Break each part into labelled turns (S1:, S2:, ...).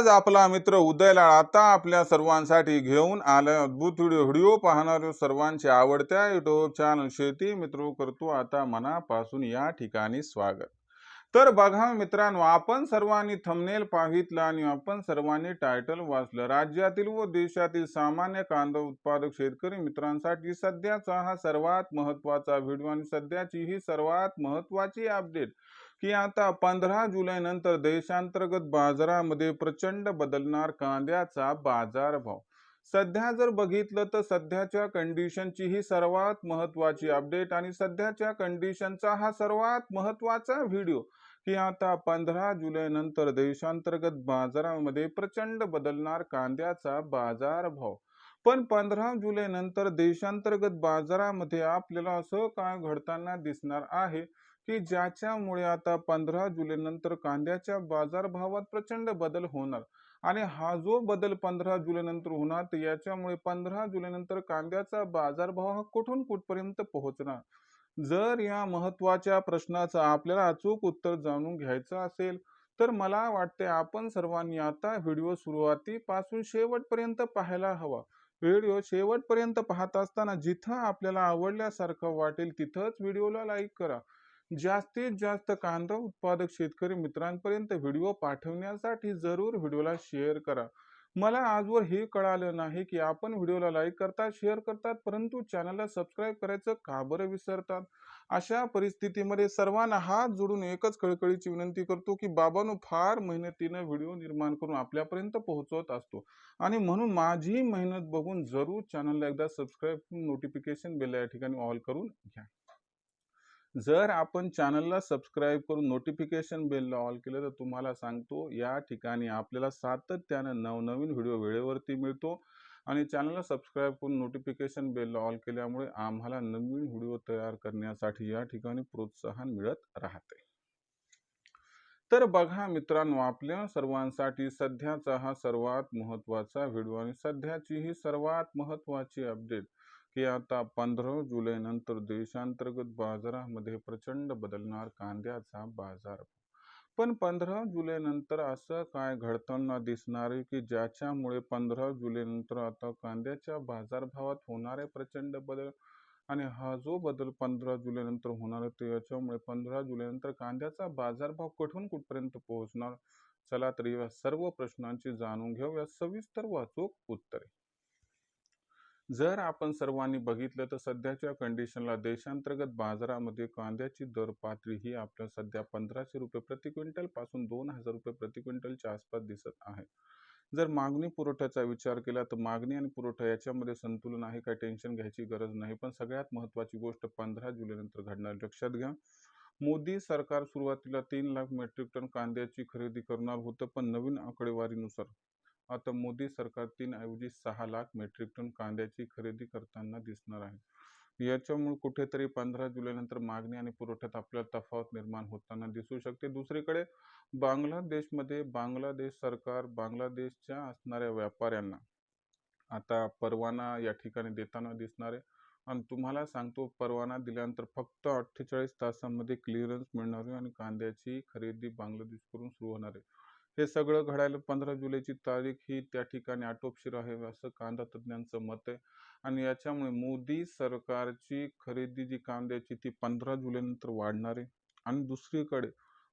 S1: आज आपला मित्र उदयलाळ आता आपल्या सर्वांसाठी घेऊन आला अद्भुत व्हिडिओ. व्हिडिओ पाहणाऱ्या सर्वांच्या आवडत्या युट्यूब चॅनल शेती मित्र करतो आता मनापासून या ठिकाणी स्वागत. तर बघा मित्रांनो आपण सर्वांनी थंबनेल पाहितलं आणि आपण सर्वांनी टायटल वाचलं. राज्यातील व देशातील सामान्य कांदा उत्पादक शेतकरी मित्रांसाठी सध्याचा हा सर्वात महत्त्वाचा व्हिडिओ आणि सध्याची ही सर्वात महत्त्वाची अपडेट की आता पंधरा जुलै नंतर देशांतर्गत बाजारामध्ये प्रचंड बदलणार कांद्याचा बाजारभाव. सध्या जर बघितलं तर सध्याच्या कंडिशनची ही सर्वात महत्त्वाची अपडेट आणि सध्याच्या कंडिशनचा हा सर्वात महत्त्वाचा व्हिडिओ की आता पंधरा जुलै नंतर देशांतर्गत बाजारामध्ये प्रचंड बदलणार कांद्याचा बाजारभाव. पण पंधरा जुलै नंतर देशांतर्गत बाजारामध्ये आपल्याला असं काय घडताना दिसणार आहे की ज्याच्यामुळे आता पंधरा जुलै नंतर कांद्याच्या बाजारभावात प्रचंड बदल होणार? आणि हा जो बदल पंधरा जुलै नंतर होणार तर याच्यामुळे पंधरा जुलै नंतर कांद्याचा बाजारभाव हा कुठून कुठपर्यंत पोहोचणार? जर या महत्त्वाच्या प्रश्नाचं आपल्याला अचूक उत्तर जाणून घ्यायचं असेल तर मला वाटते आपण सर्वांनी आता व्हिडिओ सुरुवातीपासून शेवटपर्यंत पाहायला हवा. व्हिडिओ शेवटपर्यंत पाहत असताना जिथं आपल्याला आवडल्यासारखं वाटेल तिथंच व्हिडिओला लाईक करा. जास्तीत जास्त कांदा उत्पादक शेतकरी मित्रांपर्यंत व्हिडिओ पाठवण्यासाठी जरूर व्हिडिओला शेअर करा. मला आजवर हे कळालं नाही की आपण व्हिडिओला लाईक करतात शेअर करतात परंतु चॅनलला सबस्क्राईब करायचं का बरं विसरतात? अशा परिस्थितीमध्ये सर्वांना हात जोडून एकच कळकळीची विनंती करतो की बाबांनो फार मेहनतीनं व्हिडिओ निर्माण करून आपल्यापर्यंत पोहोचवत असतो. आणि म्हणून माझी मेहनत बघून जरूर चॅनलला एकदा सबस्क्राईब नोटिफिकेशन बेल या ठिकाणी ऑल करून घ्या. जर आपण चॅनलला सबस्क्राईब करून नोटिफिकेशन बेलला ऑल केलं तर तुम्हाला सांगतो या ठिकाणी आपल्याला सातत्यानं नवनवीन व्हिडिओ वेळेवरती मिळतो आणि चॅनलला सबस्क्राईब करून नोटिफिकेशन बेलला ऑल केल्यामुळे आम्हाला नवीन व्हिडिओ तयार करण्यासाठी या ठिकाणी प्रोत्साहन मिळत राहते. तर बघा मित्रांनो आपल्या सर्वांसाठी सध्याचा हा सर्वात महत्त्वाचा व्हिडिओ आणि सध्याची ही सर्वात महत्त्वाची अपडेट की आता पंधरा जुलै नंतर देशांतर्गत बाजारामध्ये प्रचंड बदलणार कांद्याचा बाजार. पण पंधरा जुलै नंतर असं काय घडताना दिसणार आहे की ज्याच्यामुळे पंधरा जुलै नंतर आता कांद्याच्या बाजारभावात होणारे प्रचंड बदल आणि हा जो बदल पंधरा जुलै नंतर होणार आहे तर याच्यामुळे पंधरा जुलै नंतर कांद्याचा बाजारभाव कुठून कुठपर्यंत पोहोचणार? चला तर या सर्व प्रश्नांची जाणून घेऊया सविस्तर वाचूक उत्तरे. जर आपण सर्वांनी बघितलं तर सध्याच्या कंडिशनला देशांतर्गत बाजारामध्ये कांद्याची दर पातळी ही आपल्या सध्या पंधराशे रुपये प्रति क्विंटलपासून दोन हजार रुपये प्रति क्विंटलच्या आसपास दिसत आहे. जर मागणी पुरवठ्याचा विचार केला तर मागणी आणि पुरवठा याच्यामध्ये संतुलन आहे काही टेन्शन घ्यायची गरज नाही. पण सगळ्यात महत्त्वाची गोष्ट पंधरा जुलैनंतर घडणार. लक्षात घ्या मोदी सरकार सुरुवातीला तीन लाख मेट्रिक टन कांद्याची खरेदी करणार होतं पण नवीन आकडेवारीनुसार आता मोदी सरकार तीन ऐवजी सहा लाख मेट्रिक टन कांद्याची खरेदी करताना दिसणार आहे. याच्यामुळे कुठेतरी पंधरा जुलैनंतर मागणी आणि पुरवठ्यात आपल्याला तफावत निर्माण होताना दिसू शकते. दुसरीकडे बांगलादेशमध्ये बांगलादेश सरकार बांगलादेशच्या असणाऱ्या व्यापाऱ्यांना आता परवाना या ठिकाणी देताना दिसणार आहे. आणि तुम्हाला सांगतो परवाना दिल्यानंतर फक्त अठ्ठेचाळीस तासांमध्ये क्लिअरन्स मिळणार आहे आणि कांद्याची खरेदी बांगलादेशकडून सुरू होणार आहे. हे सगळं घडायला पंधरा जुलैची तारीख ही त्या ठिकाणी आटोपशीर आहे असं कांदा तज्ज्ञांचं मत आहे. आणि याच्यामुळे मोदी सरकारची खरेदी जी कांद्याची ती पंधरा जुलैनंतर वाढणार आहे. आणि दुसरीकडे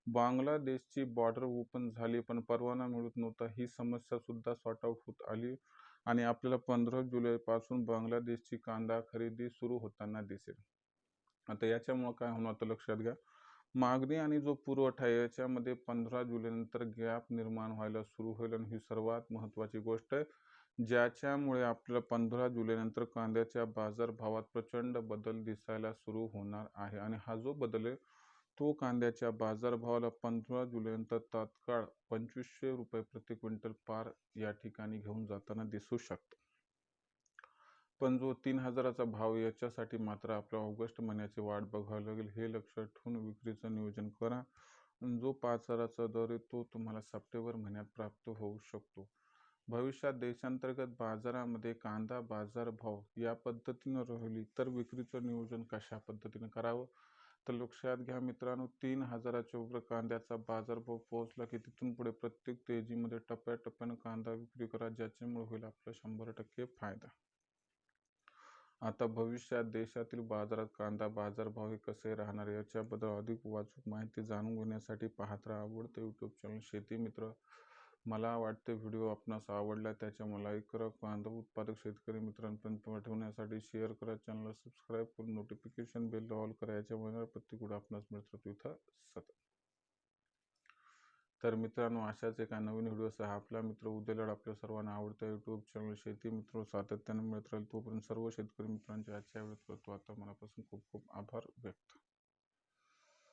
S1: बांगलादेशची बॉर्डर ओपन झाली पण परवाना मिळत नव्हता ही समस्या सुद्धा सॉर्ट आउट होत आली. आणि आपल्याला पंधरा जुलैपासून बांगलादेशची कांदा खरेदी सुरू होताना दिसेल. आता याच्यामुळं काय होणार तर लक्षात घ्या. मागणी आणि जो पुरवठा आहे याच्यामध्ये पंधरा जुलैनंतर गॅप निर्माण व्हायला सुरू होईल आणि ही सर्वात महत्त्वाची गोष्ट आहे ज्याच्यामुळे आपल्याला पंधरा जुलैनंतर कांद्याच्या बाजारभावात प्रचंड बदल दिसायला सुरू होणार आहे. आणि हा जो बदल आहे तो कांद्याच्या बाजारभावाला पंधरा जुलैनंतर तात्काळ पंचवीसशे रुपये प्रति क्विंटल पार या ठिकाणी घेऊन जाताना दिसू शकतो. पण जो तीन हजाराचा भाव याच्यासाठी मात्र आपल्या ऑगस्ट महिन्याची वाट बघावी लागेल हे लक्षात ठेवून विक्रीचं नियोजन करा. जो पाच हजाराचा दर आहे तो तुम्हाला सप्टेंबर महिन्यात प्राप्त होऊ शकतो. भविष्यात देशांतर्गत बाजारामध्ये कांदा बाजार भाव या पद्धतीनं राहिली तर विक्रीचं नियोजन कशा पद्धतीनं करावं? तर लक्षात घ्या मित्रांनो तीन हजाराच्या वर कांद्याचा बाजारभाव पोहोचला की तिथून पुढे प्रत्येक तेजीमध्ये टप्प्याटप्प्यानं कांदा विक्री करा ज्याच्यामुळे होईल आपला शंभर टक्के फायदा. आता भविष्यात देशातील बाजारात कांदा बाजारभाव हे कसे राहणार याच्याबद्दल अधिक वाचूक माहिती जाणून घेण्यासाठी पाहत राहा. आवडतं यूट्यूब चॅनल शेती मित्र. मला वाटते व्हिडिओ आपणास आवडला त्याच्यामुळे लाईक करा. कांदा उत्पादक शेतकरी मित्रांपर्यंत पाठवण्यासाठी शेअर करा. चॅनलला सबस्क्राईब करून नोटिफिकेशन बेल ऑल करा. याच्यामुळे प्रत्येक व्हिडिओ आपणास मिळतो इथं सतत तर मित्रांनो अशाच एका नवीन व्हिडिओसह आपला मित्र उद्याला आपल्या सर्वांना आवडतं यूट्यूब चॅनल शेती मित्र सातत्याने मिळत राहील तोपर्यंत सर्व शेतकरी मित्रांच्या आजच्या वेळेत करतो आता मनापासून खूप खूप आभार व्यक्त.